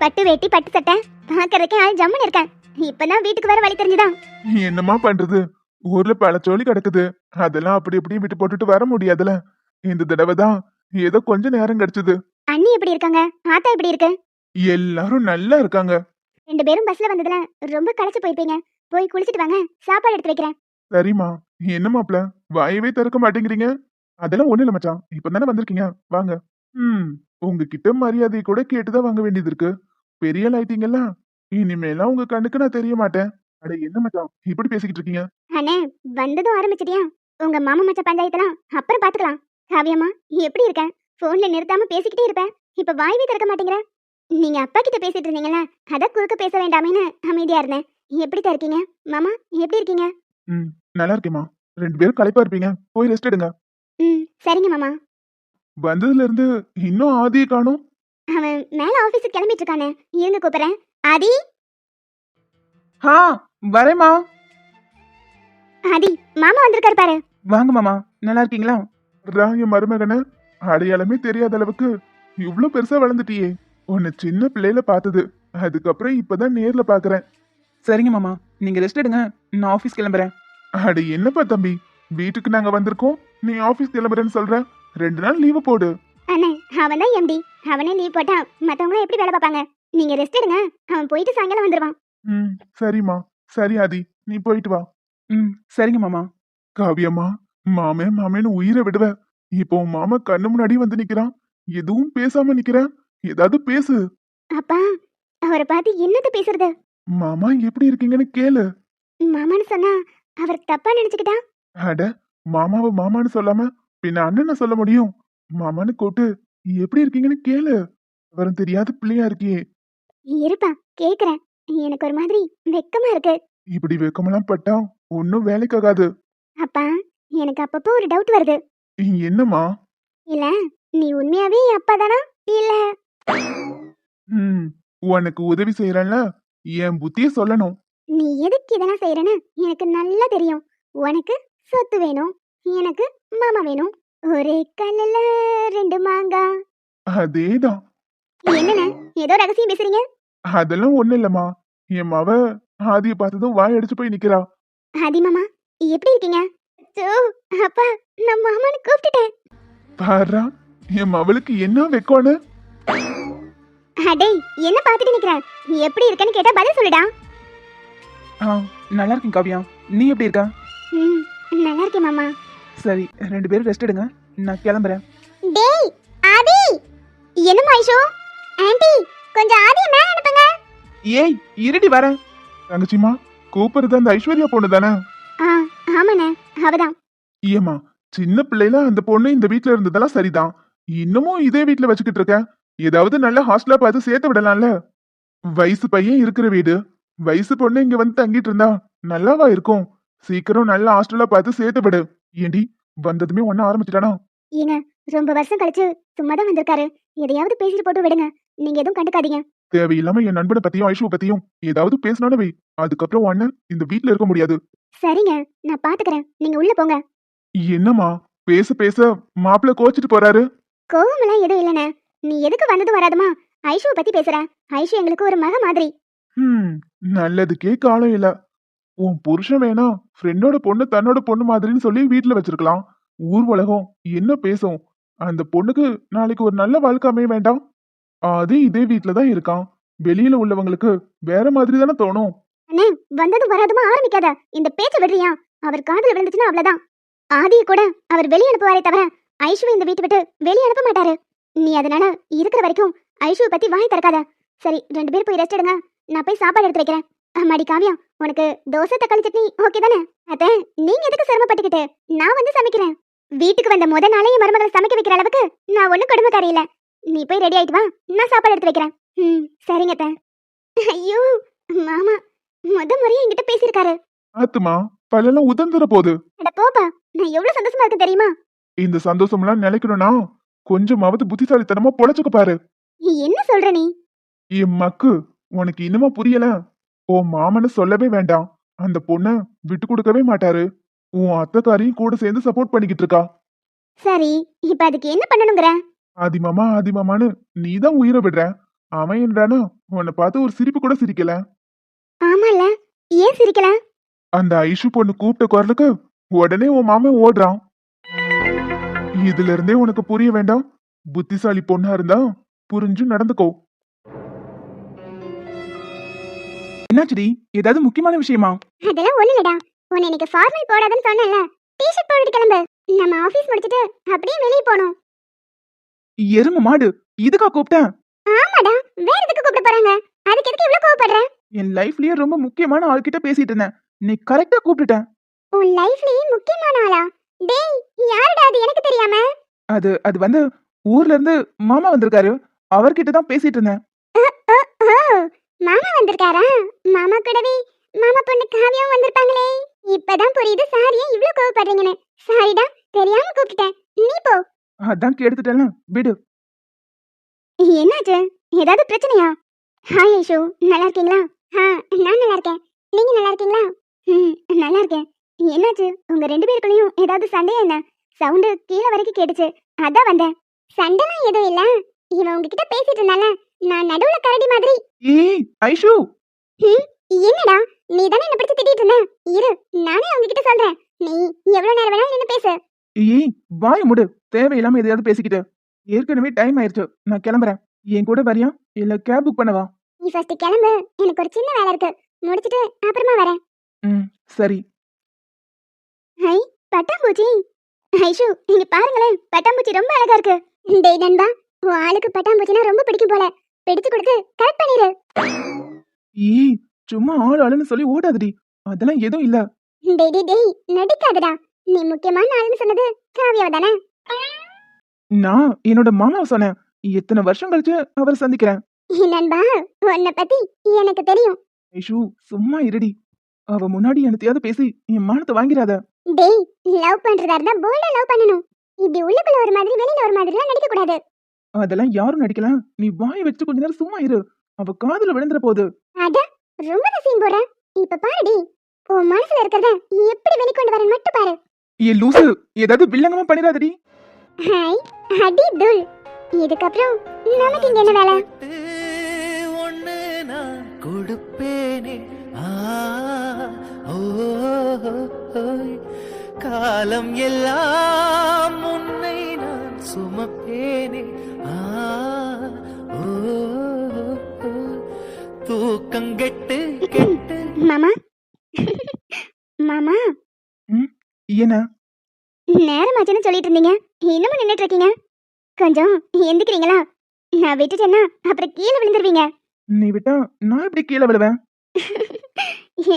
பட்டு வேட்டி பட்டு சட்டை. பாக்குறதுக்கே ஆள் ஜம்முன்னு இருக்கேன். இப்பதான் வீட்டுக்கு வர வழி தெரிஞ்சுதான். என்னம்மா பண்றது? ஊர்ல பழச்சோலி கிடக்குது. அதெல்லாம் அப்படி இப்படி விட்டு போட்டுட்டு வர முடியாதுல. இந்த தடவை தான் ஏதோ கொஞ்ச நேரம் கிடைச்சது. அண்ணி எப்படி இருக்காங்க? ஆத்தா எப்படி இருக்கு? எல்லாரும் நல்லா இருக்காங்க. ரெண்டு பேரும் பஸ்ல வந்ததுல ரொம்ப களைச்சு போயிருப்பீங்க. போய் குளிச்சிட்டு வாங்க. சாப்பாடு எடுத்து வைக்கிறேன். சரிம்மா. என்ன மாப்ள வாயவே திறக்க மாட்டேங்கிறீங்க? அதெல்லாம் ஒண்ணு இல்ல மச்சான். இப்பதானே வந்திருக்கீங்க. வாங்க. ம். உங்ககிட்ட மரியாதை கூட கேட்டுதான் வாங்க வேண்டியது இருக்கு. பெரிய லைட்டிங்கல்ல இனிமேலாம் உங்க கண்ணுக்கு நான் தெரிய மாட்டேன். அட என்ன மச்சான்? இப்படி பேசிக்கிட்டு இருக்கீங்க? அண்ணே வந்ததும் ஆரம்பிச்சிட்டியா? உங்க மாமா மச்ச பஞ்சாயத்தெல்லாம்? அப்புறம் பாத்துக்கலாம். காவியம்மா எப்படி இருக்க? போன்ல நிறுத்தாம பேசிக்கிட்டே இருப்பேன் இப்ப வாய்வே திறக்க மாட்டேங்கிற. நீங்க அப்பா கிட்ட பேசிட்டு இருந்தீங்களா அத குறுக்க பேச வேண்டாமேன்னு அமைதியா இருந்தேன். எப்படி இருக்கீங்க? மாமா எப்படி இருக்கீங்க? ம் நல்லா இருக்கேம்மா. ரெண்டு பேரும் களைப்பா இருப்பீங்க. போய் ரெஸ்ட் எடுங்க. ம் சரிங்க மாமா. வந்ததுல இருந்து இன்னும் ஆதியை காணும். அவன் மேல ஆபீஸுக்கு கிளம்பிட்டு இருக்கானே இருங்க கூப்பிடுறேன். ஆதி? ஆ வரேம்மா. ஆதி மாமா வந்திருக்காரு பாரு. வாங்க மாமா. நல்லா இருக்கீங்களா? ராய மருமகன அடையாளமே தெரியாத அளவுக்கு இவ்ளோ பெருசா வளர்ந்துட்டியே. உன்னை சின்ன பிள்ளையில பார்த்தது. அதுக்கப்புறம் இப்பதான் நேர்ல பாக்குறேன். சரிங்க மாமா. நீங்க ரெஸ்ட் எடுங்க. நான் ஆஃபீஸ் கிளம்புறேன். அட என்னப்பா தம்பி? வீட்டுக்கு நாங்க வந்திருக்கோம். நீ ஆபீஸ் கிளம்புறேன்னு சொல்ற. ரெண்டு நாள் லீவு போடு. அண்ணே அவன் தான் எம்டி அவனே லீவ் போட்டா மத்தவங்களும் எப்படி வேலை பார்ப்பாங்க? நீங்க ரெஸ்ட் எடுங்க. அவன் போயிட்டு சாயங்காலம் வந்துருவான். ம் சரிம்மா. சரி ஆதி. நீ போயிட்டு வா. ம் சரிங்க மாமா. காவியம்மா மாமே மாமேன்னு உயிரை விடுவ. இப்போ உன் மாமா கண்ணு முன்னாடி வந்து நிக்கிறான். எதுவும் பேசாம நிக்கிறான் ஏதாவது பேசு. அப்பா அவரை பார்த்து என்னத்த பேசுறது? மாமா எப்படி இருக்கீங்கன்னு கேளு. மாமான்னு சொன்னா அவர் தப்பா நினைச்சுக்கிட்டா? அட மாமாவை மாமான்னு சொல்லாம பின்ன அண்ணனை சொல்ல முடியும்? மாமான்னு கூட்டு எப்படி இருக்கீங்கன்னு கேளு. அவரும் தெரியாத பிள்ளையா இருக்கியே இருப்பா கேக்குறேன். எனக்கு ஒரு மாதிரி வெக்கமா இருக்கு. இப்படி வெக்கமெல்லாம் பட்டா ஒன்னும் வேலைக்காகாது. அப்பா எனக்கு அப்பப்போ ஒரு டவுட் வருது. என்னம்மா? இல்ல நீ உண்மையாவே அப்பா தானா? இல்ல. ம் உனக்கு உதவி செய்யறேன்ல. என் புத்திய சொல்லணும். நீ எதுக்கு இதெல்லாம் செய்யறேன்னு எனக்கு நல்லா தெரியும். உனக்கு சொத்து வேணும். எனக்கு மாமா வேணும். ஒரே கல்லுல ரெண்டு மாங்கா. அதேதான். என்னண்ணே? ஏதோ ரகசியம் பேசுறீங்க? அதெல்லாம் ஒண்ணு இல்லம்மா. என் மவ ஆதிய பார்த்ததும் வாய் அடிச்சு போய் நிக்கிறா. ஆதி மாமா எப்படி இருக்கீங்க? சோ அப்பா நான் மாமான்னு கூப்பிட்டுட்டேன். பாரா என் மவளுக்கு என்ன வெக்கோன்னு? அடே என்ன பார்த்துட்டு நிக்கிற? எப்படி இருக்கேன்னு கேட்டா பதில் சொல்லுடா. ஆ நல்லா இருக்கேன் காவியா. நீ எப்படி இருக்க? ம் நல்லா இருக்கேன் மாமா. சரி ரெண்டு பேரும் ரெஸ்ட் எடுங்க. நான் கிளம்புறேன். டேய் ஆதி! என்னம்மா ஐஷோ? ஆன்ட்டி கொஞ்சம் ஆதிய மேல அனுப்புங்க. ஏய் இருடி வரேன் தங்கச்சிமா கூப்பிடுறது அந்த ஐஸ்வர்யா பொண்ணு தானே? ஆ ஆமாண்ணே அவதான். ஏமா சின்ன பிள்ளைல அந்த பொண்ணு இந்த வீட்ல இருந்ததெல்லாம் சரிதான். இன்னமும் இதே வீட்ல வச்சுக்கிட்டு இருக்க. ஏதாவது நல்ல ஹாஸ்டலா பார்த்து சேர்த்து விடலாம்ல. வயசு பையன் இருக்கிற வீடு. வயசு பொண்ணு இங்க வந்து தங்கிட்டு இருந்தா நல்லாவா இருக்கும். சீக்கிரம் நல்ல ஹாஸ்டலா பார்த்து சேர்த்து விடு. ஏண்டி வந்ததுமே ஒன்ன ஆரம்பிச்சிட்டானா? ஏங்க ரொம்ப வருஷம் கழிச்சு சும்மா தான் வந்திருக்காரு. எதையாவது பேசிட்டு போட்டு விடுங்க. நீங்க எதுவும் கண்டுக்காதீங்க. தேவையில்லாம என் நண்பனை பத்தியும் ஐஷுவை பத்தியும் ஏதாவது பேசினானு வை. அதுக்கப்புறம் உன்ன இந்த வீட்ல இருக்க முடியாது. சரிங்க நான் பாத்துக்கறேன். நீங்க உள்ள போங்க. என்னம்மா பேச பேச மாப்பிள்ள கோச்சிட்டு போறாரு? கோவமெல்லாம் எதுவும் இல்லைண்ணே. நீ எதுக்கு வந்ததும் வராதுமா ஐஷுவை பத்தி பேசுற ஐஷு எங்களுக்கு ஒரு மக மாதிரி. நல்லதுக்கே காலம் இல்ல. உன் புருஷன் வேணா ஃப்ரெண்டோட பொண்ணு தன்னோட பொண்ணு மாதிரின்னு சொல்லி வீட்டில் வச்சிருக்கலாம். ஊர் உலகம் என்ன பேசும்? அந்த பொண்ணுக்கு நாளைக்கு ஒரு நல்ல வாழ்க்கை அமைய வேண்டாம். அது இதே வீட்டில் தான் இருக்கான். வெளியில உள்ளவங்களுக்கு வேற மாதிரி தானே தோணும். அண்ணே வந்ததும் வராதுமா ஆரம்பிக்காத. இந்த பேச்ச விடுறியா? அவர் காதுல விழுந்துச்சுன்னா அவ்வளவுதான். ஆதியை கூட அவர் வெளிய அனுப்புவாரே தவிர ஐஷுவை இந்த வீட்டை விட்டு வெளிய அனுப்ப மாட்டாரு. நீ அதனால இருக்கிற வரைக்கும் ஐஷுவை பத்தி வாய் திறக்காத. சரி ரெண்டு பேர் போய் ரெஸ்ட் எடுங்க. நான் போய் சாப்பாடு எடுத்து வைக்கிறேன். அம்மாடி காவியா. உனக்கு தோசை தக்காளி சட்னி ஓகே தானே? அத்த நீங்க எதுக்கு சிரமப்பட்டுக்கிட்டு? நான் வந்து சமைக்கிறேன். வீட்டுக்கு வந்த முத நாளே என் மருமகளை சமைக்க வைக்கிற அளவுக்கு நான் ஒண்ணும் கொடுமைக்காரி இல்ல நீ போய் ரெடி ஆயிட்டு வா. நான் சாப்பாடு எடுத்து வைக்கிறேன். ம் சரிங்க அத்தை. ஐயோ மாமா முத முறையா என்கிட்ட பேசியிருக்காரு. ஆத்துமா பல்லெல்லாம் உதந்துற போகுது அட போப்பா நான் எவ்வளவு சந்தோஷமா இருக்கேன் தெரியுமா? இந்த சந்தோஷம்லாம் நிலைக்கணும்னா கொஞ்சமாவது புத்திசாலித்தனமா பொழைச்சுக்க பாரு. நீ என்ன சொல்ற நீ? என் மக்கு உனக்கு இன்னுமா புரியல? உன் மாமன்னு சொல்லவே வேண்டாம். அந்த பொண்ண விட்டு கொடுக்கவே மாட்டாரு. உன் அத்தைக்காரையும் கூட சேர்ந்து சப்போர்ட் பண்ணிக்கிட்டு இருக்கா. சரி இப்ப அதுக்கு என்ன பண்ணணுங்கிற? ஆதிமாமா ஆதிமாமான்னு நீதான் உயிரை விடுற. அவன் என்றானா உன்னை பார்த்து ஒரு சிரிப்பு கூட சிரிக்கல. ஆமால ஏன் சிரிக்கல? அந்த ஐஷு பொண்ணு கூப்பிட்ட குரலுக்கு உடனே உன் மாமன் ஓடுறான். இதுல இருந்தே உனக்கு புரிய வேண்டாம். புத்திசாலி பொண்ணா இருந்தா புரிஞ்சு நடந்துக்கோ. என்னாச்சுடி ஏதாவது முக்கியமான விஷயமா? அதெல்லாம் ஒண்ணு இல்லடா. உன்னை இன்னைக்கு ஃபார்மல் போடாதன்னு சொன்னேன்ல. டிஷர்ட் போட்டுட்டு கிளம்பு. நம்ம ஆபீஸ் முடிச்சிட்டு அப்படியே வெளியே போனோம் எரும மாடு இதுக்கா கூப்பிட்டேன்? ஆமாடா. வேற எதுக்கு கூப்பிட போறாங்க? அதுக்கு எதுக்கு இவ்வளவு கோவப்படுற? என் லைஃப்லயே ரொம்ப முக்கியமான ஆள்கிட்ட பேசிட்டு இருந்தேன். நீ கரெக்டா கூப்பிட்டுட்டேன். உன் லைஃப்லயே முக்கியமான ஆளா? டேய் யாருடா அது? எனக்கு தெரியாம. அது அது வந்து ஊர்ல இருந்து மாமா வந்திருக்காரு. அவர்கிட்ட தான் பேசிட்டு இருந்தேன். மாமா வந்திருக்காரா? மாமா கூடவே மாமா பொண்ணு காவியம் வந்திருப்பாங்களே. இப்பதான் புரியுது சார் ஏன் இவ்ளோ கோவப்படுறீங்கன்னு. சாரிடா தெரியாம கூப்பிட்டேன் நீ போ. அதான் கெடுத்துட்டேன்ல விடு. என்னாச்சு? ஏதாவது பிரச்சனையா? ஹாய் ஐஷு. நல்லா இருக்கீங்களா? ஆ நான் நல்லா இருக்கேன். நீங்க நல்லா இருக்கீங்களா? ம் நல்லா இருக்கேன். என்னாச்சு? உங்க ரெண்டு பேருக்குள்ளயும் ஏதாவது சண்டையா என்ன? சவுண்டு கீழே வரைக்கும் கேட்டுச்சு. அதான் வந்தேன். சண்டைலாம் எதுவும் இல்ல. இவன் உங்ககிட்ட பேசிட்டு இருந்தால நான் நடுவுல கரடி மாதிரி. ஏய் ஐஷு. என்னடா? நீ தானே என்ன பிடிச்சு திட்டிட்டு இருந்த? இரு நானே உங்ககிட்ட சொல்றேன். நீ எவ்வளவு நேரம் வேணாலும் நின்னு பேசு. ஏய் வாய முடு. தேவையில்லாம எதையாவது பேசிக்கிட்டு. ஏற்கனவே டைம் ஆயிருச்சு. நான் கிளம்புறேன். என் கூட வரியா? இல்ல கேப் புக் பண்ணவா? நீ ஃபர்ஸ்ட் கிளம்பு. எனக்கு ஒரு சின்ன வேலை இருக்கு. முடிச்சிட்டு அப்புறமா வரேன். ம் சரி. ஹை பட்டாம்பூச்சி. ஐஷு இங்க பாருங்களேன். பட்டாம்பூச்சி ரொம்ப அழகா இருக்கு. டேய் நண்பா உன் ஆளுக்கு பட்டாம்பூச்சினா ரொம்ப பிடிக்கும் போல. பிடிச்சு கொடுத்து கரெக்ட் பண்ணிரு. ஏய் சும்மா ஆள் ஆளுன்னு சொல்லி ஓடாதடி. அதெல்லாம் எதுவும் இல்ல. டேய் டேய் டேய் நடிக்காதடா. நீ முக்கியமான ஆளுன்னு சொன்னது காவியாவை தானே? நான் என்னோட மாமாவை சொன்னேன். எத்தனை வருஷம் கழிச்சு அவரை சந்திக்கிறேன். நண்பா உன்னை பத்தி எனக்கு தெரியும். ஐஷு சும்மா இருடி. அவ முன்னாடி எனத்தையாவது பேசி என் மானத்தை வாங்கிடாத. டேய் லவ் பண்றதா இருந்தா போல்டா லவ் பண்ணணும். இப்படி உள்ளுக்குள்ள ஒரு மாதிரி வெளியில ஒரு மாதிரிலாம் நடிக்க கூடாது. அதெல்லாம் யாரும் நடிக்கலாம் நீ வாயை வச்சு கொஞ்ச நேரம் சும்மா இரு அவ காதுல விழுந்துற போகுது அட ரொம்ப சீன் போடுற இப்ப பாருடி உன் மனசுல இருக்கிறத எப்படி வெளிக்கொண்டு வரேன் மட்டும் பாரு. ஏ லூசு ஏதாவது வில்லங்கமா பண்ணிடாதடி ஹாய் அடி துல். இதுக்கப்புறம் நமக்கு இங்க என்ன வேலை? ஒண்ணு நான் கொடுப்பேனே. ஆ ஓ. காலம் எல்லாம் உன்னை நான் சுமப்பேனே. கெட்டு கெட்டு. மாமா? மாமா? என்ன? நேரமாச்சுன்னு சொல்லிட்டு இருந்தீங்க இன்னமும் நின்னுட்டு இருக்கீங்க கொஞ்சம் எந்திக்கிறீங்களா? நான் விட்டுட்டேன்னா அப்புறம் கீழே விழுந்துருவீங்க. நீ விட்டா நான் எப்படி கீழே விழுவேன்?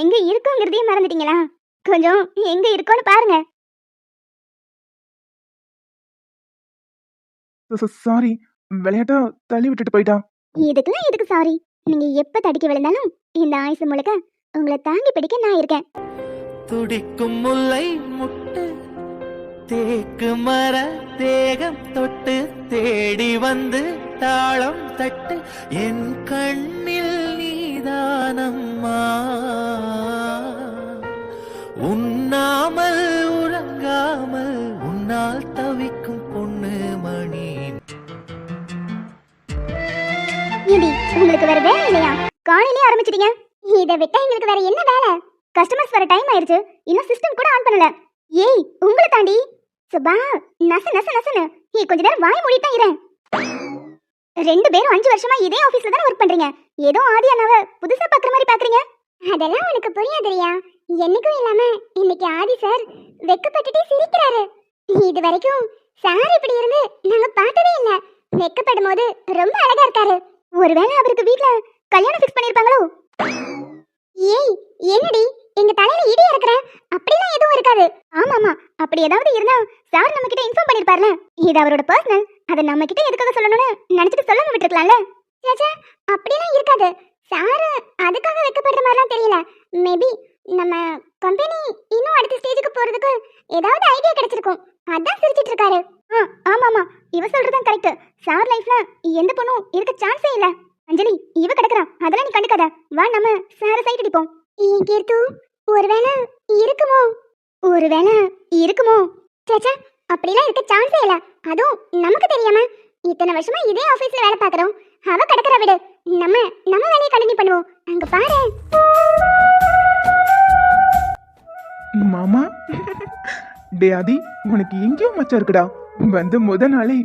எங்க இருக்கோங்கிறதையும் மறந்துட்டீங்களா? கொஞ்சம் எங்க இருக்கோன்னு பாருங்க. சாரி விளையாட்டா தள்ளி விட்டுட்டு போயிட்டா? இதுக்கெல்லாம் எதுக்கு சாரி நீங்க எப்ப தடிக்க விழுந்தாலும் இந்த ஆயுசு முழுக்க உங்களை தாங்கி பிடிக்க நான் இருக்கேன். துடிக்கும் முல்லை முட்டு தேக்கு மர தேகம் தொட்டு தேடி வந்து தாளம் தட்டு என் கண்ணில் நீதானம்மா. உண்ணாமல் உறங்காமல் உன்னால் தவிக்கும் பொண்ணு மணி. உங்களுக்கு வேற வேலை இல்லையா? காலையிலே ஆரம்பிச்சிட்டீங்க. இதை விட்டா எங்களுக்கு வேற என்ன வேலை? கஸ்டமர்ஸ் வர டைம் ஆயிருச்சு இன்னும் சிஸ்டம் கூட ஆன் பண்ணல. ஏய் உங்களை தாண்டி. சுபா நச நச நசனு நீ கொஞ்ச நேரம் வாய் மூடிட்டா இரு ரெண்டு பேரும் அஞ்சு வருஷமா இதே ஆபீஸ்ல தானே ஒர்க் பண்றீங்க. ஏதோ ஆதி அண்ணாவ புதுசா பாக்குற மாதிரி பாக்குறீங்க. அதெல்லாம் உனக்கு புரியாதுரியா என்னைக்கும் இல்லாம இன்னைக்கு ஆதி சார் வெக்கப்பட்டுட்டே சிரிக்கிறாரு. இது வரைக்கும் சார் இப்படி இருந்து நாங்க பார்த்ததே இல்ல. வெக்கப்படும் போது ரொம்ப அழகா இருக்காரு. ஒருவேளை அவருக்கு வீட்ல கல்யாணம் ஃபிக்ஸ் பண்ணிருப்பாங்களோ? ஏய் என்னடி? எங்க தலையில இடி இருக்கிற அப்படிலாம் எதுவும் இருக்காது. ஆமா ஆமா அப்படி ஏதாவது இருந்தா சார் நம்ம கிட்ட இன்ஃபார்ம் பண்ணிருப்பார்ல. இது அவரோட பர்சனல் அதை நம்ம கிட்ட எதுக்காக சொல்லணும்னு நினைச்சிட்டு சொல்லாம விட்டுருக்கலாம்ல. சேச்சா அப்படிலாம் இருக்காது. சார் அதுக்காக வைக்கப்படுற மாதிரிலாம் தெரியல. மேபி நம்ம கம்பெனி இன்னும் அடுத்த ஸ்டேஜுக்கு போறதுக்கு ஏதாவது ஐடியா கிடைச்சிருக்கும். அதான் சிரிச்சிட்டு இருக்காரு. ஆ ஆமா ஆமா இவ சொல்றதுதான் கரெக்ட் சார் லைஃப்ல எந்த பொண்ணும் இருக்க சான்ஸே இல்லை. அஞ்சலி இவ கிடக்குறா. அதெல்லாம் நீ கண்டுக்காத. வா நம்ம சார சைட் அடிப்போம். கீர்த்து ஒருவேளை இருக்குமோ? ஒருவேளை இருக்குமோ? சேச்சா அப்படிலாம் இருக்க சான்ஸே இல்ல. அதுவும் நமக்கு தெரியாம. இத்தனை வருஷமா இதே ஆபீஸ்ல வேலை பார்க்கறோம். அவ கிடக்குறா விடு. நம்ம நம்ம வேலையை கண்டினியூ பண்ணுவோம். அங்க பாரு. மாமா. டே ஆதி உனக்கு எங்கேயோ மச்சம் இருக்குடா. வந்து முத நாளே.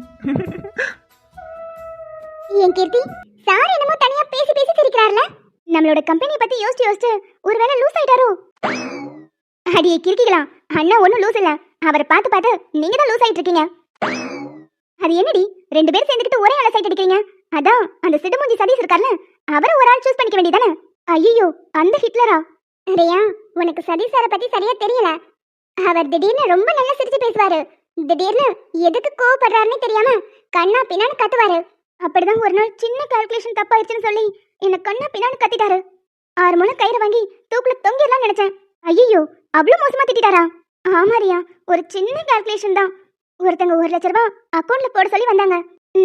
என் கீர்த்தி சார் என்னமோ தனியா பேசி பேசி சிரிக்கிறார்ல? நம்மளோட கம்பெனியை பத்தி யோசிச்சு யோசிச்சு ஒருவேளை லூஸ் ஆயிட்டாரோ? அடியே கிறுக்கிக்கலாம் அண்ணா ஒண்ணும் லூஸ் இல்ல. அவரை பார்த்து பார்த்து நீங்க தான் லூஸ் ஆயிட்டு இருக்கீங்க அது என்னடி? ரெண்டு பேரும் சேர்ந்துக்கிட்டு ஒரே ஆளை சைட் அடிக்கிறீங்க. அதான் அந்த சிடுமூஞ்சி சதீஷ் இருக்கார்ல அவரை ஒரு ஆள் சூஸ் பண்ணிக்க வேண்டியதானே? ஐயோ அந்த ஹிட்லரா? ரேயா உனக்கு சதீஷ் சாரை பத்தி சரியா தெரியல. அவர் திடீர்னு ரொம்ப நல்லா சிரிச்சு பேசுவாரு. திடீர்னு எதுக்கு கோவப்படுறாருன்னு தெரியாம கண்ணா பின்னான்னு கத்துவாரு. அப்படிதான் ஒரு நாள் சின்ன கால்குலேஷன் தப்பாயிருச்சுன்னு சொல்லி என்ன கண்ணா பின்னான்னு கத்திட்டாரு. ஆறு முழம் கயிறு வாங்கி தூக்குல தொங்கிடலாம் நினைச்சேன். ஐயோ அவ்வளோ மோசமா திட்டாரா ஆமாரியா ஒரு சின்ன கால்குலேஷன் தான். ஒருத்தங்க ஒரு லட்ச ரூபா அக்கௌண்ட்ல போட சொல்லி வந்தாங்க.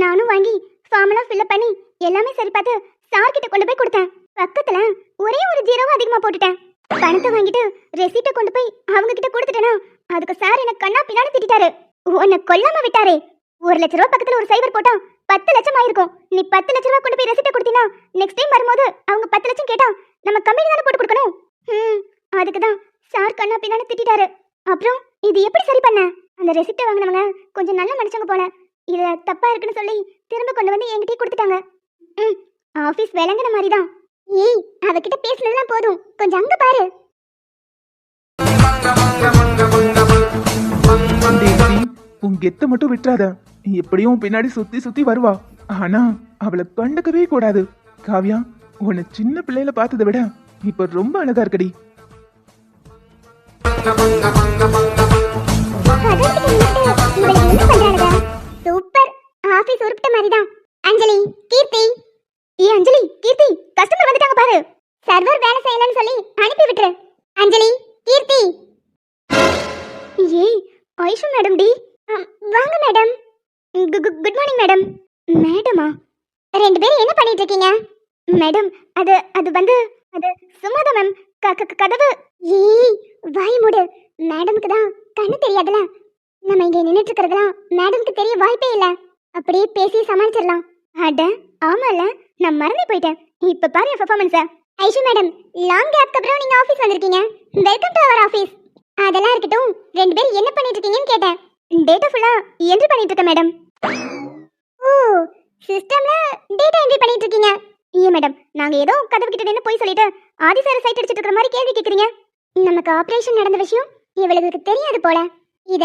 நானும் வாங்கி ஃபார்ம்லாம் ஃபில்அப் பண்ணி எல்லாமே சரி பார்த்து சார் கிட்ட கொண்டு போய் கொடுத்தேன். பக்கத்துல ஒரே ஒரு ஜீரோவை அதிகமா போட்டுட்டேன். பணத்தை வாங்கிட்டு ரெசீட்டை கொண்டு போய் அவங்க கிட்ட கொடுத்துட்டேனா அதுக்கு சார் என்ன கண்ணா பின்னாடி திட்டாரு உன்னை கொல்லாம விட்டாரே. ஒரு லட்ச ரூபா பக்கத்துல ஒரு சைபர் போட்டான் பத்து லட்சம் ஆயிருக்கும். நீ பத்து லட்ச ரூபா கொண்டு போய் ரெசிப்ட் கொடுத்தீனா நெக்ஸ்ட் டைம் வரும்போது அவங்க பத்து லட்சம் கேட்டா நம்ம கம்பெனி தானே போட்டு கொடுக்கணும்? ம் அதுக்கு தான் சார் கண்ணா பின்னாடி திட்டிட்டாரு. அப்புறம் இது எப்படி சரி பண்ண? அந்த ரெசிப்டை வாங்கினவங்க கொஞ்சம் நல்ல மனுஷங்க போல. இது தப்பா இருக்குன்னு சொல்லி திரும்ப கொண்டு வந்து என்கிட்டயே கொடுத்துட்டாங்க. ம் ஆபீஸ் விளங்குன மாதிரி தான் ஏய் அவகிட்ட பேசுனதெல்லாம் போதும். கொஞ்சம் அங்க பாரு. டே உன் மட்டும் விட்டுறாத. எப்படியும் பின்னாடி சுத்தி சுத்தி வருவா. ஆனா அவளை கண்டுக்கவே கூடாது. காவ்யா உன்னை சின்ன பிள்ளையில பார்த்ததை விட இப்ப ரொம்ப அழகா இருக்கடி. சூப்பர். ஆபீஸ் உருப்பிட்ட மாதிரிதான். அஞ்சலி கீர்த்தி. ஏ அஞ்சலி கீர்த்தி கஸ்டமர் வந்துட்டாங்க பாரு. சர்வர் வேலை செய்யலன்னு சொல்லி அனுப்பி விட்டுரு. அஞ்சலி கீர்த்தி. ஏய் ஐஷு மேடம் டி. வாங்க மேடம். குட் மார்னிங் மேடம் மேடமா ரெண்டு பேரும் என்ன பண்ணிட்டு இருக்கீங்க மேடம் அது அது வந்து அது சும்மாதான் மேம் க- க- கதவு. ஏய் வாய் மூடு. மேடம்க்கு தான் கண்ணு தெரியாதுல. நம்ம இங்க நின்னுட்டு இருக்கிறதுலாம் மேடம்க்கு தெரிய வாய்ப்பே இல்ல. அப்படியே பேசி சமாளிச்சிடலாம். அட ஆமால. நான் மறந்து போயிட்டேன். இப்ப பாரு என் பெர்ஃபார்மன்ஸ ஐஷு மேடம் லாங் கேப்க்கு அப்புறம் நீங்க ஆபீஸ் வந்திருக்கீங்க. வெல்கம் டு அவர் ஆபீஸ் அதெல்லாம் இருக்கட்டும். ரெண்டு பேரும் என்ன பண்ணிட்டு இருக்கீங்கன்னு கேட்டேன். டேட்டா ஃபுல்லா என்ட்ரி பண்ணிட்டு இருக்கேன் மேடம் ஓ சிஸ்டம்ல டேட்டா என்ட்ரி பண்ணிட்டு இருக்கீங்க ஏன் மேடம் நாங்க ஏதோ கதவு கிட்ட நின்னு போய் சொல்லிட்டு ஆதி சார் சைட் அடிச்சிட்டு இருக்கிற மாதிரி கேள்வி கேக்குறீங்க. நமக்கு ஆபரேஷன் நடந்த விஷயம் இவளுக்கு தெரியாது போல. இத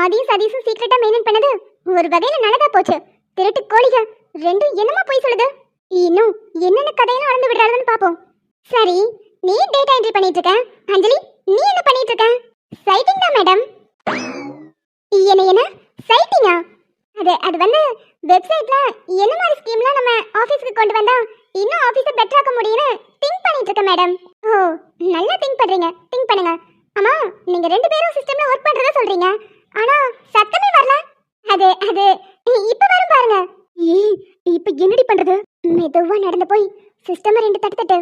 ஆதியும் சதீஷும் சீக்கிரட்டா மெயின்டைன் பண்ணது ஒரு வகையில நல்லதா போச்சு. திருட்டு கோழிக ரெண்டும் என்னமா போய் சொல்லுது. இன்னும் என்னென்ன கதையெல்லாம் அளந்து விடுறாளுன்னு பாப்போம். சரி நீ டேட்டா என்ட்ரி பண்ணிட்டு இருக்க. அஞ்சலி என்ன மாதிரி ஸ்கீம்லாம் நம்ம ஆபீஸ்க்கு கொண்டு வந்தா இன்னும் ஆபீஸை பெட்டர் ஆக்க முடியும்னு திங்க் பண்ணிட்டு இருக்கேன் மேடம் ஓ நல்லா திங்க் பண்றீங்க. திங்க் பண்ணுங்க. ஆமா நீங்க ரெண்டு பேரும் சிஸ்டம்ல ஒர்க் பண்றதா சொல்றீங்க. ஆனா சத்தமே வரல. அது அது இப்ப வரும் பாருங்க. ஏய் இப்ப என்னடி பண்றது? மெதுவா நடந்து போய் சிஸ்டம் ரெண்டு தட்டு தட்டு.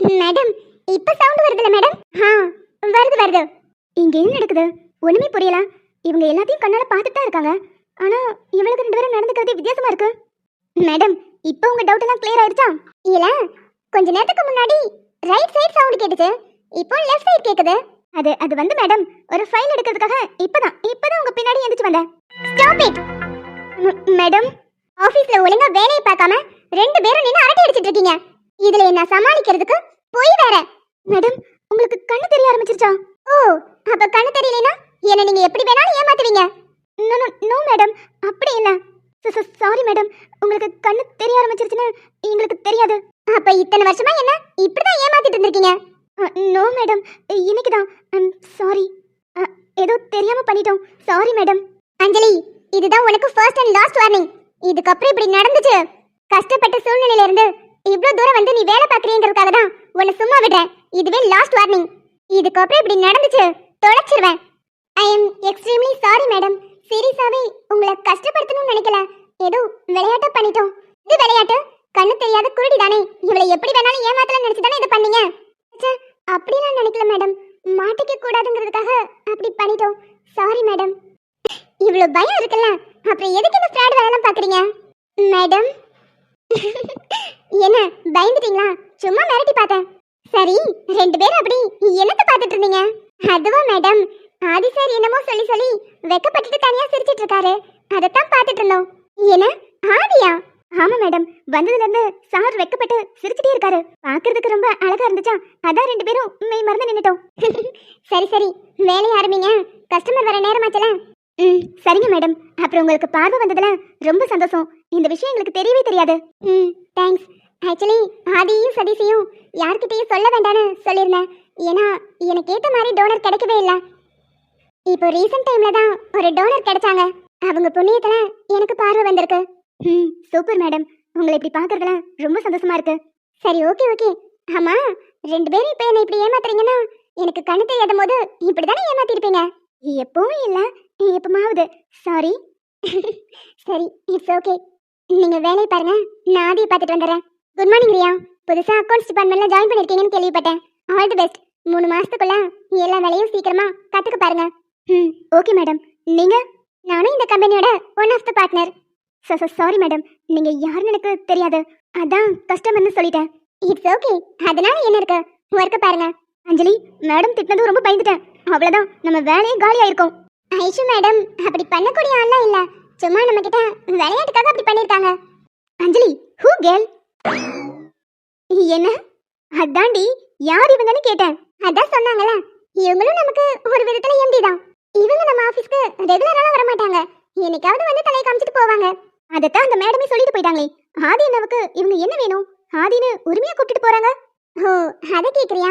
மேடம் இப்ப சவுண்ட் வருதுல மேடம் ஆ வருது வருது. இங்க என்ன நடக்குது? ஒண்ணுமே புரியல. இவங்க எல்லாத்தையும் கண்ணால பார்த்துட்டு தான் இருக்காங்க. ஆனா இவளுக்கு ரெண்டு பேரும் நடந்துக்கிறது வித்தியாசமா இருக்கு. மேடம் இப்போ உங்க டவுட் எல்லாம் கிளியர் ஆயிடுச்சா இல்ல கொஞ்ச நேரத்துக்கு முன்னாடி ரைட் சைடு சவுண்ட் கேட்டுச்சு. இப்போ லெஃப்ட் சைடு கேக்குது. அது அது வந்து மேடம் ஒரு ஃபைல் எடுக்கிறதுக்காக இப்பதான் இப்பதான் உங்க பின்னாடி எந்திரிச்சு வந்தேன். ஸ்டாப் இட் மேடம் ஆபீஸ்ல ஒழுங்கா வேலையை பார்க்காம ரெண்டு பேரும் நின்னு அரட்டை அடிச்சிட்டு இருக்கீங்க. இதுல என்ன சமாளிக்கிறதுக்கு போய் வேற. மேடம் உங்களுக்கு கண்ணு தெரிய ஆரம்பிச்சிருச்சா? ஓ அப்ப கண்ணு தெரியலனா என்ன நீங்க எப்படி வேணாலும் ஏமாத்துவீங்க. நோ மேடம் அப்படி இல்ல. சாரி மேடம் உங்களுக்கு கண்ணு தெரிய ஆரம்பிச்சிருச்சுன்னு எங்களுக்கு தெரியாது. அப்ப இத்தனை வருஷமா என்ன? இப்படிதான் ஏமாத்திட்டு இருந்திருக்கீங்க. நோ மேடம் இன்னைக்கு தான் சாரி ஏதோ தெரியாம பண்ணிட்டோம். சாரி மேடம் அஞ்சலி இதுதான் உனக்கு ஃபர்ஸ்ட் அண்ட் லாஸ்ட் வார்னிங் இதுக்கப்புறம் இப்படி நடந்துச்சு. கஷ்டப்பட்ட சூழ்நிலையில இருந்து இவ்வளவு தூரம் வந்து நீ வேலை பாக்குறீங்கிறதுக்காக தான் உன்னை சும்மா விடுறேன். இதுவே லாஸ்ட் வார்னிங் இதுக்கப்புறம் இப்படி நடந்துச்சு. தொலைச்சிருவேன். I am extremely sorry madam சீரியஸாவே உங்களை கஷ்டப்படுத்தணும்னு நினைக்கல. ஏதோ விளையாட்டா பண்ணிட்டோம். இது விளையாட்டு? கண்ணு தெரியாத குருடி தானே. இவளை எப்படி வேணாலும் ஏமாத்தலாம் நினைச்சு தானே இதை பண்ணீங்க? அப்படிலாம் நினைக்கல மேடம். மாட்டிக்க கூடாதுங்கிறதுக்காக அப்படி பண்ணிட்டோம். Sorry madam. இவ்வளவு பயம் இருக்குல்ல. அப்புறம் எதுக்கு இந்த ஃப்ராட் வேலைலாம் பாக்குறீங்க? மேடம். என்ன பயந்துட்டீங்களா? சும்மா மிரட்டி பார்த்தேன். சரி ரெண்டு பேரும் அப்படி என்னத்தை பார்த்துட்டு இருந்தீங்க? அதுவா மேடம். ஆதி சார் என்னமோ சொல்லி சொல்லி வெக்கப்பட்டுட்டு தனியா சிரிச்சிட்டு இருக்காரு அதைத்தான் பார்த்துட்டு இருந்தோம் என்ன? ஆதியா? ஆமா மேடம். வந்ததுல இருந்து சார் வெக்கப்பட்டு சிரிச்சிட்டே இருக்காரு. பாக்குறதுக்கு ரொம்ப அழகா இருந்துச்சா? அதான் ரெண்டு பேரும் மெய் மறந்து நின்னுட்டோம். சரி சரி. வேலையை ஆரம்பிங்க. கஸ்டமர் வர நேரமாச்சல? ம் சரிங்க மேடம். அப்புறம் உங்களுக்கு பார்வை வந்ததுல ரொம்ப சந்தோஷம். இந்த விஷயம் எங்களுக்கு தெரியவே தெரியாது. ம் தேங்க்ஸ் ஆக்சுவலி ஆதியும் சதீஷையும் யார்கிட்டயும் சொல்ல வேண்டாம்னு சொல்லியிருந்தேன். ஏன்னா எனக்கு ஏற்ற மாதிரி டோனர் கிடைக்கவே இல்லை. இப்போ ரீசெண்ட் டைம்ல தான் ஒரு டோனர் கிடைச்சாங்க. அவங்க புண்ணியத்துல எனக்கு பார்வை வந்திருக்கு. ம் சூப்பர் மேடம் உங்களை இப்படி பார்க்கறதுல ரொம்ப சந்தோஷமா இருக்கு. சரி ஓகே ஓகே ஆமா ரெண்டு பேரும் இப்போ என்ன இப்படி ஏமாத்துறீங்கன்னா எனக்கு கண்ணு தெரியாத போது இப்படிதானே ஏமாத்திருப்பீங்க? எப்பவும் இல்ல எப்பமாவது. சாரி சரி இட்ஸ் ஓகே நீங்க வேலையை பாருங்க. நான் ஆதியை பார்த்துட்டு வந்துடுறேன். Good morning Riya. புதுசா அக்கௌண்ட்ஸ் டிபார்ட்மெண்ட்ல ஜாயின் பண்ணிருக்கீங்கன்னு கேள்விப்பட்டேன். ஆல் தி பெஸ்ட் மூணு மாசத்துக்குள்ள எல்லா வேலையும் சீக்கிரமா கத்துக்க பாருங்க. ம் ஓகே மேடம். நீங்க? நானும் இந்த கம்பெனியோட one of the partner sorry madam. நீங்க யாருன்னு எனக்கு தெரியாது. அதான் கஸ்டமர்னு சொல்லிட்டேன். இட்ஸ் ஓகே அதனால என்ன இருக்கு? ஒர்க்க பாருங்க. அஞ்சலி மேடம் திட்டினதும் ரொம்ப பயந்துட்டேன். அவ்வளவுதான். நம்ம வேலையே காலியா ஆயிருக்கும். ஐஷு மேடம் அப்படி பண்ணக்கூடிய ஆள்லாம் இல்ல. சும்மா நம்ம கிட்ட விளையாட்டுக்காக அப்படி பண்ணிருக்காங்க. அஞ்சலி ஹூ கேர்ள் என்ன? அதான்டி. யார் இவங்கன்னு கேட்டேன். அதான் சொன்னாங்களே இவங்களும் நமக்கு ஒரு விதத்துல எம்டி தான். இவங்க நம்ம ஆபீஸ்க்கு ரெகுலராலாம் வர மாட்டாங்க என்னைக்காவது வந்து தலையை காமிச்சிட்டு போவாங்க. அதைத்தான் அந்த மேடமே சொல்லிட்டு போயிட்டாங்களே. ஆதி அண்ணாவுக்கு இவங்க என்ன வேணும்? ஆதின்னு உரிமையா கூப்பிட்டு போறாங்க? ஓ அதை கேக்குறியா?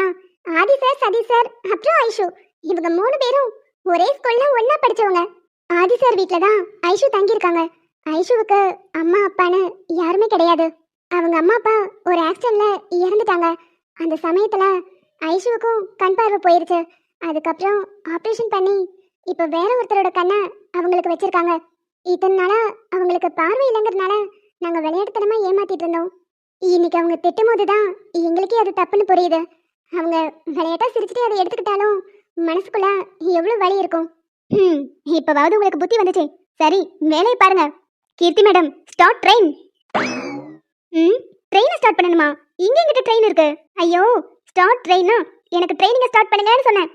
ஆதி சார் சதி சார் அப்புறம் ஐஷு. இவங்க மூணு பேரும் ஒரே ஸ்கூல்ல ஒன்னா படிச்சவங்க. ஆதி சார் வீட்ல தான் ஐஷு தங்கியிருக்காங்க. ஐஷுவுக்கு அம்மா அப்பான்னு யாருமே கிடையாது. அவங்க அம்மா அப்பா ஒரு ஆக்சிடென்ட்ல இறந்துட்டாங்க. அந்த சமயத்துல ஐஷுவுக்கும் கண் பார்வை போயிருச்சு. அதுக்கப்புறம் ஆப்ரேஷன் பண்ணி இப்போ வேற ஒருத்தரோட கண்ணை அவங்களுக்கு வச்சிருக்காங்க. இத்தனை நாளா அவங்களுக்கு பார்வை இல்லைங்கிறதுனால நாங்க விளையாட்டுத்தனமா ஏமாத்திட்டு இருந்தோம். இன்னைக்கு அவங்க திட்டும் போது தான் எங்களுக்கே அது தப்புன்னு புரியுது. அவங்க விளையாட்டா சிரிச்சுட்டு அதை எடுத்துக்கிட்டாலும் மனசுக்குள்ள எவ்வளவு வலி இருக்கும். ம் இப்பவாவது உங்களுக்கு புத்தி வந்துச்சு. சரி வேலையை பாருங்க. கீர்த்தி மேடம் ஸ்டார்ட் ட்ரெயின் ம் ட்ரெயினை ஸ்டார்ட் பண்ணணுமா? இங்க எங்கிட்ட ட்ரெயின் இருக்கு? ஐயோ ஸ்டார்ட் ட்ரெயினா எனக்கு ட்ரெயினிங்க ஸ்டார்ட் பண்ணுங்கன்னு சொன்னேன்.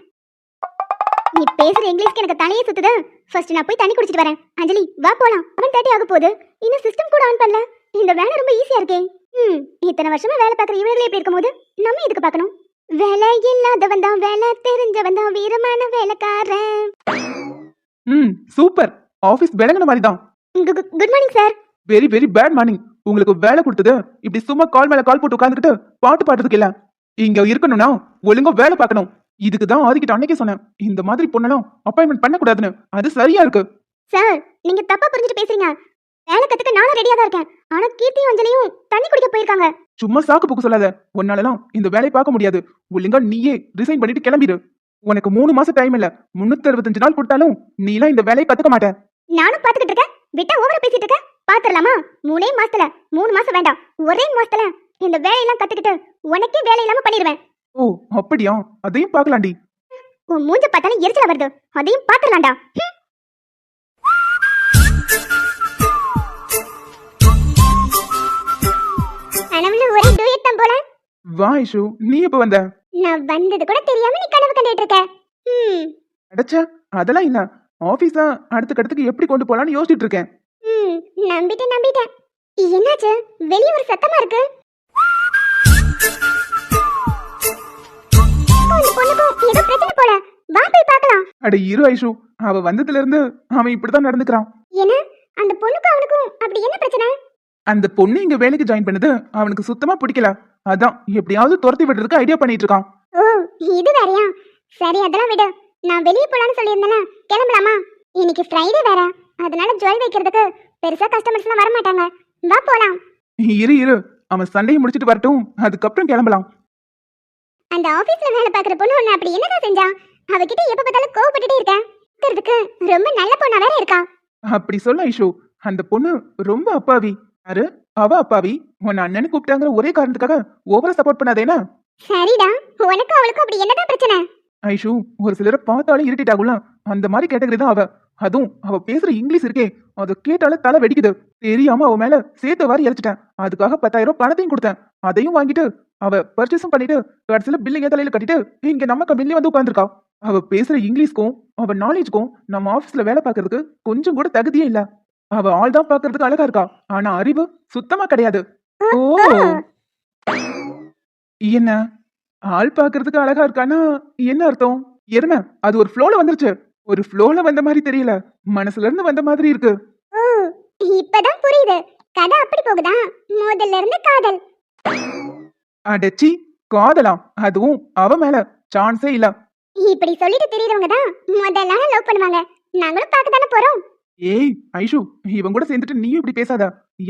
நீ பேசுற இங்கிலீஷ்க்கு எனக்கு தலையே சுத்துது. ஃபர்ஸ்ட் நான் போய் தண்ணி குடிச்சிட்டு வரேன். அஞ்சலி வா போலாம். அவன் தேர்ட்டி ஆக போகுது. இன்னும் சிஸ்டம் கூட ஆன் பண்ணல. இந்த வேலை ரொம்ப ஈஸியா இருக்கே. ம் இத்தனை வருஷமா வேலை பார்க்குற இவர்களே எப்படி இருக்கும்போது நம்ம எதுக்கு பார்க்கணும்? வேலை இல்லாதவன் தான் வேலை தெரிஞ்சவன் தான் வீரமான வேலைக்காரன். ம் சூப்பர் ஆஃபீஸ் விளங்குன மாதிரி தான் good morning sir very very bad morning உங்களுக்கு வேலை கொடுத்தது இப்படி சும்மா கால் மேல கால் போட்டு உட்காந்துக்கிட்டு பாட்டு பாடுறதுக்கு இல்ல. இங்க இருக்கணும்னா ஒழுங்கா வேலை பார்க்கணும். இதுக்கு தான் ஆதிக்கிட்ட அன்னைக்கே சொன்னேன் இந்த மாதிரி பொண்ணெல்லாம் அப்பாயின்மெண்ட் பண்ணக்கூடாதுன்னு. அது சரியா இருக்கு. சார் நீங்க தப்பா புரிஞ்சுட்டு பேசுறீங்க. வேலை கத்துக்க நானும் ரெடியா தான் இருக்கேன். ஆனா கீர்த்தியும் அஞ்சலியும் தண்ணி குடிக்க போயிருக்காங்க. சும்மா சாக்கு போக்கு சொல்லாத. உன்னாலலாம் இந்த வேலையை பார்க்க முடியாது. ஒழுங்கா நீயே ரிசைன் பண்ணிட்டு கிளம்பிடு உனக்கு மூணு மாசம் டைம் இல்ல. முன்னூத்தி அறுபத்தஞ்சு நாள் கொடுத்தாலும் நீலாம் இந்த வேலையை கத்துக்க மாட்ட. நானும் பாத்துக்கிட்டு இருக்கேன். விட்டா ஓவரா பேசிட்டு இருக்க. பாத்துடலாமா மூணே மாசத்துல. மூணு மாசம் வேண்டாம். ஒரே மாசத்துல இந்த வேலையெல்லாம் கத்துக்கிட்டு உனக்கே வேலை இல்லாம பண்ணிடுவேன் ஓ அப்படியா? அதையும் பார்க்கலாண்டி. உன் மூஞ்ச பார்த்தாலும் எரிச்சல வருது. அதையும் பாத்துடலாம்டா கனவுல ஒரே டூயட் தான் போல. வா ஐஷு நீ எப்ப வந்த? நான் வந்தது கூட தெரியாம நீ கனவு கண்டுட்டு இருக்க. ம் அடச்சா அதெல்லாம் இல்ல. ஆபீஸா அடுத்த கடத்துக்கு எப்படி கொண்டு போலாம்னு யோசிச்சுட்டு இருக்கேன். ம் நம்பிட்டேன் நம்பிட்டேன். என்னாச்சு? வெளிய ஒரு சத்தமா இருக்கு. அட இரு ஐஷு. அவ வந்ததுல இருந்து அவன் இப்படிதான் நடந்துக்கிறான். என்ன? அந்த பொண்ணுக்கும் அவனுக்கும் அப்படி என்ன பிரச்சனை? அந்த பொண்ணு இங்க வேலைக்கு ஜாயின் பண்ணது அவனுக்கு சுத்தமா பிடிக்கல. அதான் எப்படியாவது துரத்தி விடுறதுக்கு ஐடியா பண்ணிட்டு இருக்கான். ஓ இது வேறயா? சரி அதெல்லாம் விடு. நான் வெளியே போலான்னு சொல்லியிருந்தேனா கிளம்பலாமா? இன்னைக்கு ஃப்ரைடே வேற. அதனால ஜுவல் வைக்கிறதுக்கு பெருசா கஸ்டமர்ஸ்லாம் வர மாட்டாங்க வா போலாம். இரு இரு. அவன் சண்டையை முடிச்சிட்டு வரட்டும். அதுக்கப்புறம் கிளம்பலாம். அந்த ஆபீஸ்ல வேலை பார்க்குற பொண்ணு ஒண்ணு அப்படி என்னதான் செஞ்சா? அவகிட்ட எப்ப பார்த்தாலும் கோவப்பட்டுட்டே இருக்கேன் பார்க்கறதுக்கு ரொம்ப நல்ல பொண்ணா வேற இருக்கா? அப்படி சொல்ல ஐஷு. அந்த பொண்ணு ரொம்ப அப்பாவி. யாரு? அவ அப்பாவி. உன் அண்ணனு கூப்பிட்டாங்கிற ஒரே காரணத்துக்காக ஓவரா சப்போர்ட் பண்ணாதேனா சரிடா. உனக்கும் அவளுக்கும் அப்படி என்னதான் பிரச்சனை? ஐஷு ஒரு சிலரை பார்த்தாலே இரிட்டேட் ஆகும்ல அந்த மாதிரி கேட்டகரி தான் அவ. அதுவும் அவ பேசுற இங்கிலீஷ் இருக்கே. அதை கேட்டாலே தலை வெடிக்குது. தெரியாம அவ மேல சேர்த்து வாரி இறைச்சிட்டேன். அதுக்காக பத்தாயிரம் ரூபாய் பணத்தையும் கொடுத்தேன். அதையும் வாங்கிட்டு அவ பர்ச்சேஸும் பண்ணிட்டு கடைசியில பில்லிங்க தலையில கட்டிட்டு இங்க நம்ம கம்பெனிலே வந்து உட்காந்துருக்கா அவ பேசுற இங்கிலீஷ்க்கும் அவ நாலேஜ்க்கும் நம்ம ஆபீஸ்ல வேலை பார்க்கறதுக்கு கொஞ்சம் கூட தகுதியே இல்ல. அவ ஆள் தான் பாக்குறதுக்கு அழகா இருக்கா? ஆனா அறிவு சுத்தமா கிடையாது. ஓ! என்ன? ஆள் பாக்குறதுக்கு அழகா இருக்கானா என்ன அர்த்தம்? எருமை அது ஒரு ஃப்ளோல வந்துருச்சு. ஒரு ஃப்ளோல வந்த மாதிரி தெரியல. மனசுல இருந்து வந்த மாதிரி இருக்கு. இப்பதான் புரியுது. கதை அப்படி போகுதா? முதல்ல இருந்து காதல். அடச்சி காதலாம். அதுவும் அவ மேல. சான்ஸே இல்ல. இப்படி சொல்லிட்டு தெரியறவங்க தான் முதல்ல லவ் பண்ணுவாங்க. நாங்களும் பார்க்க தானே போறோம். ஏய் ஐஷு இவன் கூட சேர்ந்துட்டு நீயும் இப்படி பேசாத.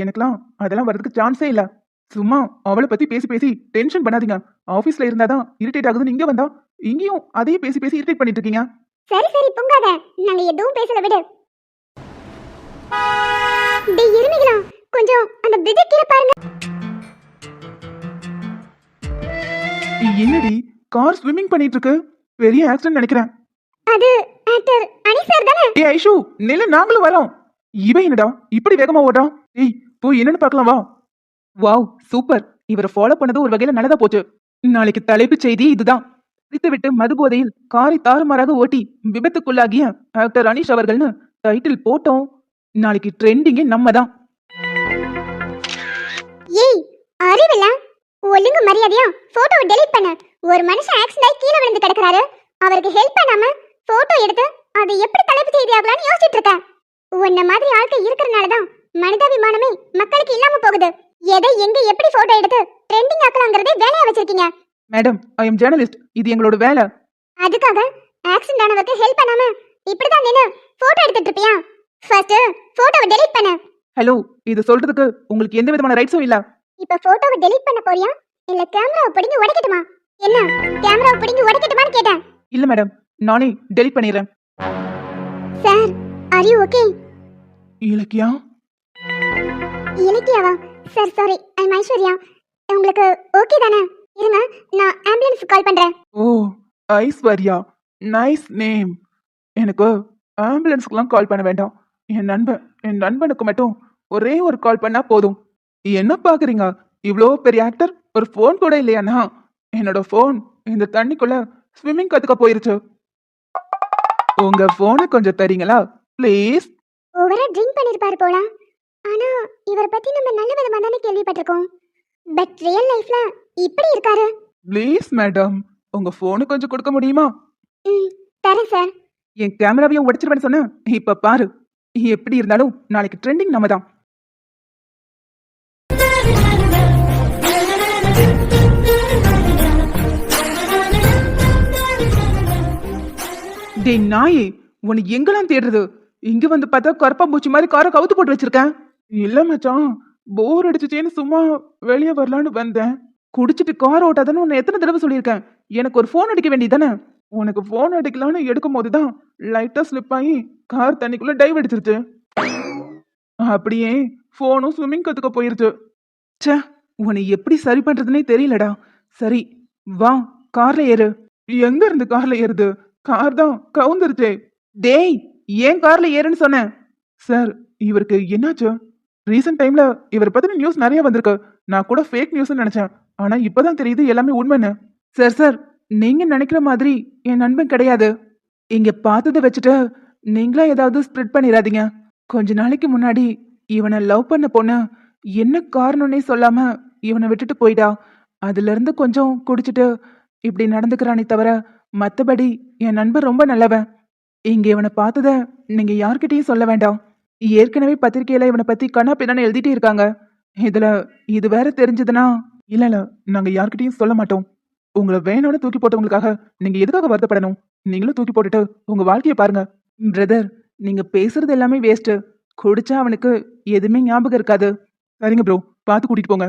எனக்கெல்லாம் அதெல்லாம் வர்றதுக்கு சான்ஸே இல்ல. சும்மா அவளை பத்தி பேசி பேசி டென்ஷன் பண்ணாதீங்க. ஆபீஸ்ல இருந்தாதான் இரிட்டேட் ஆகுதுன்னு இங்க வந்தா இங்கேயும் அதையே பேசி பேசி இரிட்டேட் பண்ணிட்டு இருக்கீங்க. சரி சரி பொங்காத. நாங்க எதுவும் பேசல விடு. டேய் இருமிகளா? கொஞ்சம் அந்த பிரிட்ஜை கீழே பாருங்க. என்னடி கார் ஸ்விம்மிங் பண்ணிட்டு இருக்கு பெரிய ஆக்சிடென்ட் நினைக்கிறேன். அது ஆக்டர் அனி சார் தானே? ஏய் ஐஷு நில்லு நாங்களும் வரோம். இவன் என்னடா? இப்படி வேகமா ஓடுறான்? ஏய் போய் என்னன்னு பார்க்கலாம் வா. Wow super. இவரை ஃபாலோ பண்ணது ஒரு வகையில நல்லதா போச்சு. நாளைக்கு தலைப்புச் செய்தி இதுதான். விட்டு மது போதையில் காரை தாறுமாறாக ஓட்டி விபத்துக்குள்ளாகிய ஆக்டர் அனீஷ் அவர்கள்னு டைட்டில் போட்டோம். நாளைக்கு ட்ரெண்டிங்கே நம்ம தான் ஏய் அறிவில்ல? ஒழுங்கு மரியாதையா போட்டோவை டெலீட் பண்ணு. ஒரு மனுஷன் ஆக்சிடென்ட் ஆகி கீழே விழுந்து கிடக்குறாரு. அவருக்கு ஹெல்ப் பண்ணாம போட்டோ எடுத்து அது எப்படி தலைப்பு செய்தி ஆகலாம்னு யோசிச்சுட்டு இருக்கேன் உன்ன மாதிரி ஆட்கள் இருக்கறனால தான் மனிதாபிமானமே மக்களுக்கு இல்லாம போகுது. எதை எங்க எப்படி போட்டோ எடுத்து ட்ரெண்டிங் ஆக்கலாங்கிறதே வேலையா வச்சிருக்கீங்க? மேடம் ஐ எம் ஜேர்னலிஸ்ட் இது எங்களோட வேலை. அதுக்காக ஆக்சிடென்ட் ஆனவருக்கு ஹெல்ப் பண்ணாம இப்படிதான் நின்னு போட்டோ எடுத்துட்டு இருப்பியா? ஃபர்ஸ்ட் போட்டோவை டெலீட் பண்ணு. ஹலோ இது சொல்றதுக்கு உங்களுக்கு எந்த விதமான ரைட்ஸும் இல்ல. இப்ப போட்டோவை டெலீட் பண்ண போறியா? இல்ல கேமராவை பிடிங்கி உடைக்கட்டுமா? என்ன? கேமராவை பிடிங்கி உடைக்கட்டுமான்னு கேட்டேன். இல்ல மேடம் நானே டெலிட் பண்ணிடுறேன். Sir are you okay Ilakkiya? இலக்கியாவா? Sir sorry I'm Aishwarya. உங்களுக்கு ஓகே தானே? இருங்க நான் ஆம்புலன்ஸ் கால் பண்றேன். ஓ ஐஸ்வர்யா. நைஸ் நேம் எனக்கு ஆம்புலன்ஸ்க்குலாம் கால் பண்ண வேண்டாம். என் நண்பன் என் நண்பனுக்கு மட்டும் ஒரே ஒரு கால் பண்ணா போதும். என்ன பாக்குறீங்க இவ்வளோ பெரிய ஆக்டர் ஒரு ஃபோன் கூட இல்லையாண்ணா? என்னோட ஃபோன் இந்த தண்ணிக்குள்ள ஸ்விம்மிங் கத்துக்க போயிருச்சு. உங்க ஃபோனை கொஞ்சம் தரீங்களா? ப்ளீஸ் ஓவரா ட்ரிங்க் பண்ணிருப்பாரு போல. ஆனா இவரை பத்தி நம்ம நல்ல விதமா தானே கேள்விப்பட்டிருக்கோம். பட் ரியல் லைஃப்ல இப்படி இருக்காரு. ப்ளீஸ் மேடம் உங்க ஃபோனு கொஞ்சம் கொடுக்க முடியுமா? ம் தரேன் சார் என் கேமராவையும் உடைச்சிருவேன்னு சொன்னேன். இப்ப பாரு. எப்படி இருந்தாலும் நாளைக்கு ட்ரெண்டிங் நம்ம தான் டேய் நாயே உன்னை எங்கெல்லாம் தேடுறது? இங்க வந்து பார்த்தா கருப்பாம்பூச்சி மாதிரி காரை கவுத்து போட்டு வச்சிருக்கேன். இல்ல மச்சான் போர் அடிச்சுச்சேன்னு சும்மா வெளியே வரலான்னு வந்தேன். குடிச்சிட்டு கார் ஓட்டாதானே உன்னை எத்தனை தடவை சொல்லியிருக்கேன்? எனக்கு ஒரு ஃபோன் அடிக்க வேண்டியதானே உனக்கு ஃபோன் அடிக்கலான்னு எடுக்கும் போது தான் லைட்டா ஸ்லிப் ஆகி கார் தண்ணிக்குள்ள டைவ் அடிச்சிருச்சு. அப்படியே ஃபோனும் ஸ்விம்மிங் கத்துக்க போயிருச்சு. ச்சே உன்னை எப்படி சரி பண்றதுனே தெரியலடா. சரி வா கார்ல ஏறு. எங்க இருந்து கார்ல ஏறுது? கார் தான் கவுந்துருச்சே. டேய் ஏன் கார்ல ஏறுன்னு சொன்னேன் சார் இவருக்கு என்னாச்சு? ரீசெண்ட் டைம்ல இவர் பத்தின நியூஸ் நிறைய வந்திருக்கு. நான் கூட ஃபேக் நியூஸ்னு நினைச்சேன். ஆனா இப்பதான் தெரியுது எல்லாமே உண்மைன்னு. சார் சார் நீங்க நினைக்கிற மாதிரி என் நண்பன் கிடையாது. இங்க பார்த்ததை வச்சுட்டு நீங்களா ஏதாவது ஸ்ப்ரெட் பண்ணிடாதீங்க கொஞ்ச நாளைக்கு முன்னாடி இவனை லவ் பண்ண பொண்ணு என்ன காரணம்னே சொல்லாம இவனை விட்டுட்டு போயிட்டா. அதுல இருந்து கொஞ்சம் குடிச்சிட்டு இப்படி நடந்துக்கிறானே தவிர மத்தபடி என் நண்பர் ரொம்ப நல்லவன். இங்க இவனை பார்த்தத நீங்க யார்கிட்டயும் சொல்ல வேண்டாம். ஏற்கனவே பத்திரிகையில இவனை பத்தி கண்ணா பின்னான்னு எழுதிட்டே இருக்காங்க. இதுல இது வேற தெரிஞ்சதுன்னா இல்ல இல்ல நாங்க யார்கிட்டயும் சொல்ல மாட்டோம். உங்களை வேணும்னு தூக்கி போட்டவங்களுக்காக நீங்க எதுக்காக வருத்தப்படணும்? நீங்களும் தூக்கி போட்டுட்டு உங்க வாழ்க்கையை பாருங்க. பிரதர் நீங்க பேசுறது எல்லாமே வேஸ்ட் குடிச்சா அவனுக்கு எதுவுமே ஞாபகம் இருக்காது. சரிங்க ப்ரோ பார்த்து கூட்டிட்டு போங்க.